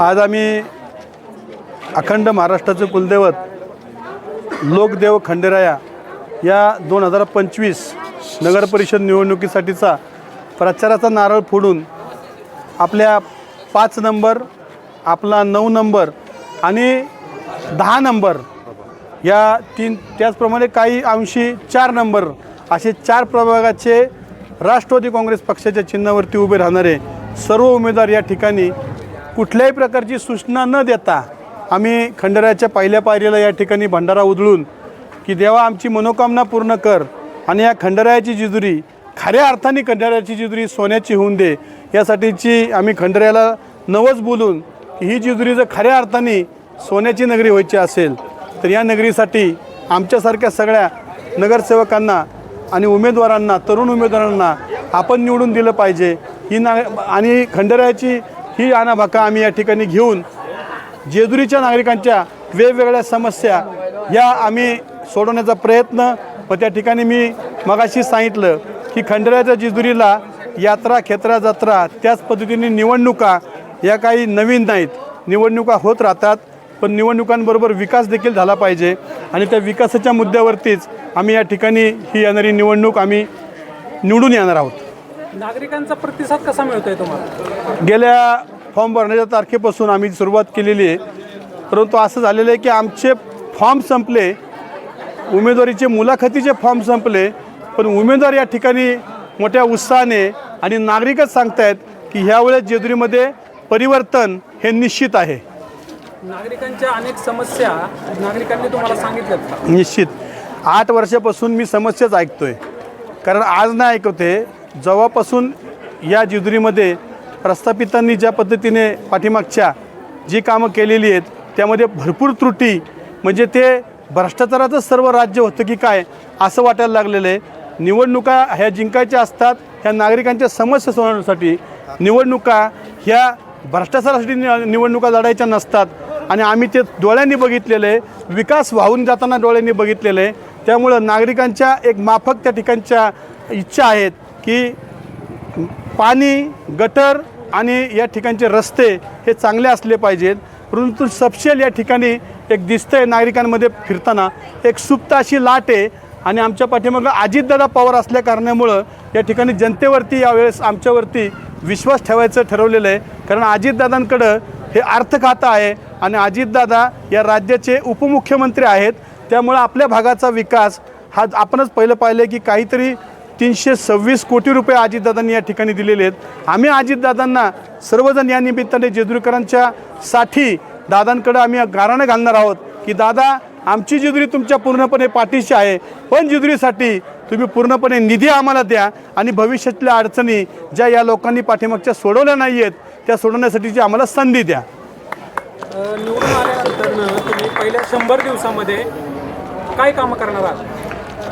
आज आम्ही अखंड महाराष्ट्राचं कुलदैवत लोकदेव खंडेराया या दोन हजार पंचवीस नगरपरिषद निवडणुकीसाठीचा प्रचाराचा नारळ फोडून आपल्या पाच नंबर आपला नऊ नंबर आणि दहा नंबर या तीन त्याचप्रमाणे काही अंशी चार नंबर असे चार प्रभागाचे राष्ट्रवादी काँग्रेस पक्षाच्या चिन्हावरती उभे राहणारे सर्व उमेदवार या ठिकाणी कुठल्याही प्रकारची सूचना न देता आम्ही खंडराच्या पहिल्या पायरीला या ठिकाणी भंडारा उधळून की देवा आमची मनोकामना पूर्ण कर आणि या खंडरायाची जिजुरी खऱ्या अर्थाने खंडरायाची जिजुरी सोन्याची होऊन दे यासाठीची आम्ही खंडरायाला नवच बोलून की ही जिजुरी जर खऱ्या अर्थाने सोन्याची नगरी व्हायची असेल तर या नगरीसाठी आमच्यासारख्या सगळ्या नगरसेवकांना आणि उमेदवारांना तरुण उमेदवारांना आपण निवडून दिलं पाहिजे. ही ना आणि खंडरायाची ही आणाभाका आम्ही या ठिकाणी घेऊन जेजुरीच्या नागरिकांच्या वेगवेगळ्या समस्या या आम्ही सोडवण्याचा प्रयत्न व त्या ठिकाणी मी मगाशी सांगितलं की खंडराच्या जेजुरीला यात्रा खेत्रा जत्रा त्याच पद्धतीने निवडणुका या काही नवीन नाहीत. निवडणुका होत राहतात पण निवडणुकांबरोबर विकास देखील झाला पाहिजे आणि त्या विकासाच्या मुद्द्यावरतीच आम्ही या ठिकाणी ही येणारी निवडणूक आम्ही निवडून येणार आहोत. नागरिकांचा प्रतिसाद कसा मिळतोय तुम्हाला? गेल्या फॉर्म भरण्याच्या तारखेपासून आम्ही सुरुवात केलेली आहे. परंतु असं झालेलं आहे की आमचे फॉर्म संपले उमेदवारीचे मुलाखतीचे फॉर्म संपले पण उमेदवार या ठिकाणी मोठ्या उत्साहाने आणि नागरिकच सांगतायत की ह्यावेळेस जेजुरीमध्ये परिवर्तन हे निश्चित आहे. नागरिकांच्या अनेक समस्या नागरिकांनी तुम्हाला सांगितल्यात का? निश्चित. आठ वर्षापासून मी समस्याच ऐकतोय. कारण आज नाही ऐकवते जेव्हापासून या जिजुरीमध्ये प्रस्थापितांनी ज्या पद्धतीने पाठीमागच्या जी कामं केलेली आहेत त्यामध्ये भरपूर त्रुटी म्हणजे ते भ्रष्टाचाराचं सर्व राज्य होतं की काय असं वाटायला लागलेलं आहे. निवडणुका ह्या जिंकायच्या असतात ह्या नागरिकांच्या समस्या सोडवण्यासाठी निवडणुका ह्या भ्रष्टाचारासाठी निवडणुका लढायच्या नसतात. आणि आम्ही ते डोळ्यांनी बघितलेलं आहे विकास वाहून जाताना डोळ्यांनी बघितलेलं आहे. त्यामुळं नागरिकांच्या एक माफक त्या ठिकाणच्या इच्छा आहेत. की पाणी गटर आणि या ठिकाणचे रस्ते हे चांगले असले पाहिजेत. परंतु सपशेल या ठिकाणी एक दिसतंय नागरिकांमध्ये फिरताना. एक सुप्त अशी लाट आहे आणि आमच्या पाठीमागं अजितदादा पवार असल्या कारणामुळं या ठिकाणी जनतेवरती यावेळेस आमच्यावरती विश्वास ठेवायचं ठरवलेलं आहे. कारण अजितदादांकडं हे अर्थखातं आहे आणि अजितदादा या राज्याचे उपमुख्यमंत्री आहेत. त्यामुळं आपल्या भागाचा विकास हा आपणच पहिलं पाहिलं की काहीतरी तीनशे सव्वीस कोटी रुपये अजितदादांनी या ठिकाणी दिलेले आहेत. आम्ही अजितदादांना सर्वजण या निमित्ताने जेजुरीकरांच्या साठी दादांकडे आम्ही गाराणं घालणार आहोत की दादा आमची जेजुरी तुमच्या पूर्णपणे पाठीशी आहे. पण जेजुरीसाठी तुम्ही पूर्णपणे निधी आम्हाला द्या आणि भविष्यातल्या अडचणी ज्या या लोकांनी पाठीमागच्या सोडवल्या नाही आहेत त्या सोडवण्यासाठीची आम्हाला संधी द्या. निवडून आल्यानंतर तुम्ही पहिल्या शंभर दिवसामध्ये काय कामं करणार आहात?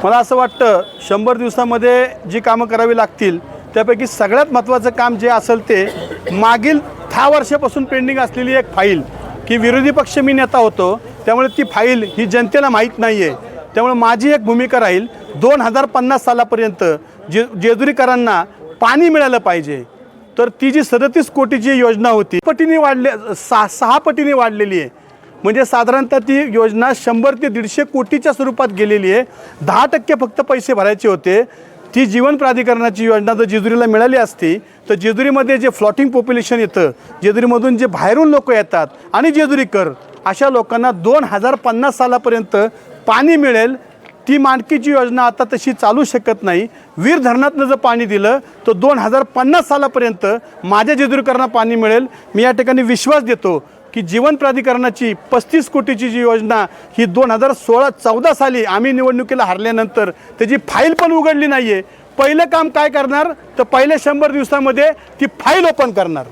मला असं वाटतं शंभर दिवसामध्ये जी कामं करावी लागतील त्यापैकी सगळ्यात महत्त्वाचं काम जे असेल ते मागील दहा वर्षापासून पेंडिंग असलेली एक फाईल की विरोधी पक्ष मी नेता होतो त्यामुळे ती फाईल ही जनतेला माहीत नाही आहे त्यामुळे माझी एक भूमिका राहील दोन हजार पन्नास सालापर्यंत जे जेजुरीकरांना पाणी मिळालं पाहिजे. तर ती जी सदतीस कोटीची योजना होती पटीने वाढले सहा सहा पटीने वाढलेली आहे. म्हणजे साधारणतः ती योजना शंभर ते दीडशे कोटीच्या स्वरूपात गेलेली आहे. दहा टक्के फक्त पैसे भरायचे होते. ती जीवन प्राधिकरणाची योजना जर जेजुरीला मिळाली असती तर जेजुरीमध्ये जे फ्लॉटिंग पॉप्युलेशन येतं जेजुरीमधून जे बाहेरून लोक येतात आणि जेजुरीकर अशा लोकांना दोन हजार पन्नास सालापर्यंत पाणी मिळेल. ती मांडकीची योजना आता तशी चालू शकत नाही. वीर धरणातनं जर पाणी दिलं तर दोन हजार पन्नास सालापर्यंत माझ्या जेजुरीकरांना पाणी मिळेल. मी या ठिकाणी विश्वास देतो. की जीवन प्राधिकरणाची पस्तीस कोटीची जी योजना ही दोन हजार सोळा चौदा साली आम्ही निवडणुकीला हरल्यानंतर त्याची फाईल पण उघडली नाही आहे पहिलं काम काय करणार? तर पहिल्या शंभर दिवसामध्ये ती फाईल ओपन करणार.